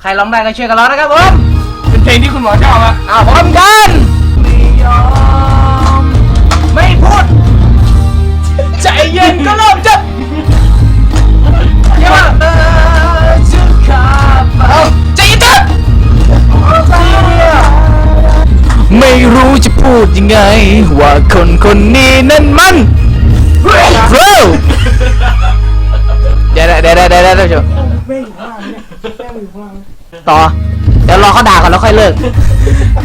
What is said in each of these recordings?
ใครร้องได้ก็ช่วยกันร้องนะครับผมเป็นเพลงที่คุณหมอชอบอะอ้าวพร้อมกันไม่ยอมไม่พูด ใจเย็นก็เริ่มจะเดี๋ยวมาเออจะขับเอาใจเย็นไม่รู้จะพูดยังไง ว่าคนคนนี้นั้นมันเร็วเดี๋ยวเดี๋ยวเดี๋ยวเดี๋ยวเดี๋ยวเดี๋ยว ต่อ เดี๋ยวรอเขาด่าก่อนแล้วค่อยเลิก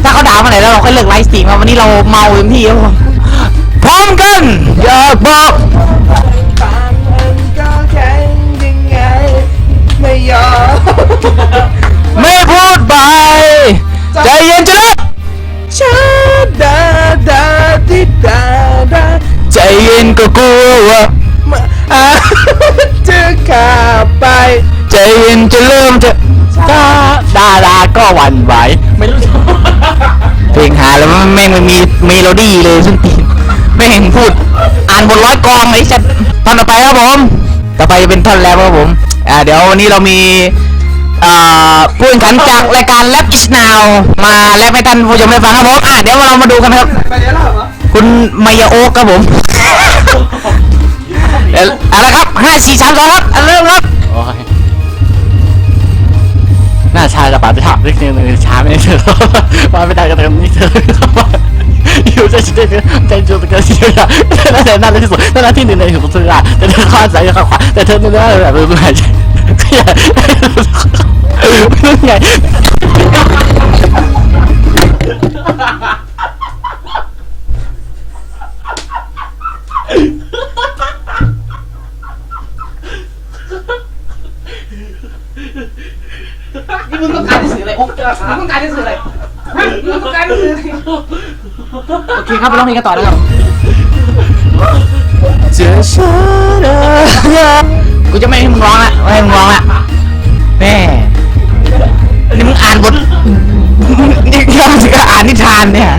ถ้าเขาด่ามาไหนแล้วเราค่อยเลิกไลฟ์สตรีมครับวันนี้เราเมาเต็มที่ครับผมพร้อมกันอยากบอกก็แข็งยังไงไม่ยอมไม่พูดไปใจเย็นจะเลิกชาดาดาดิดาดาใจเย็นก็กลัว ใจเย็นจะเริ่มจะจ้าดาดาก็หวั่นไหวไม่รู้จะเพลงหาแล้วมันแม่งมันมีเมโลดี้เลยซึ่งตีนแม่งพูด อ่านบทร้อยกองไอ้ชัดท่อนต่อไปครับผมต่อไปจะเป็นท่อนแรปครับผมอ่าเดี๋ยววันนี้เรามีอ่าผู้แข่งขันจากรายการ Rap is now มาแรปให้ท่านผู้ชมได้ฟังครับผมอ่าเดี๋ยวเรามาดูกันครับไปเดี๋ยวเราเหรอคุณมายาโอ๊กครับผมเดี๋ยวเอาละครับห้าสี่สามสองครับเอาเริ่มครับากระป๋าไปถามเล็กนึงช้าไม่เถอะมาไม่ได้กันตรงนี้เถอะอยู่ใจใจใจจุดกันเสียนั่นแหละนั่นแหละที่สุดนั่นแหละที่หนึ่งในหั นี่มึงต้องการจะสื่ออะไรโอ๊คมึงต้องการจะสื่ออะไรฮะมึงต้องการจะสื่ออะไรโอเคครับไปร้องเพลงกันต่อนะครับเจอฉันกูจะไม่ให้มึงร้องละไม่ให้มึงร้องละแม่นี่มึงอ่านบทนี่เราจะอ่านนิทานเนี่ย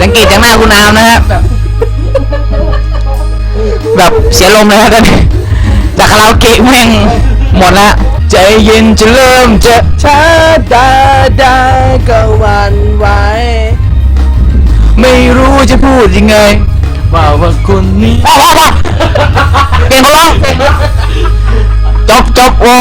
สังเกตจากหน้าคุณอามนะครับแบบแบบเสียลมเลยครับตอนนี้จากคาราโอเกะแม่งหมดและ ใจเย็นจะเริ่มจะชาดาดาก็หวันไหวไม่รู้จะพูดยังไงว่าว่าคนนี้พ่อพ่อพ่อเปลี่ยนคนร้องจบจบโอ้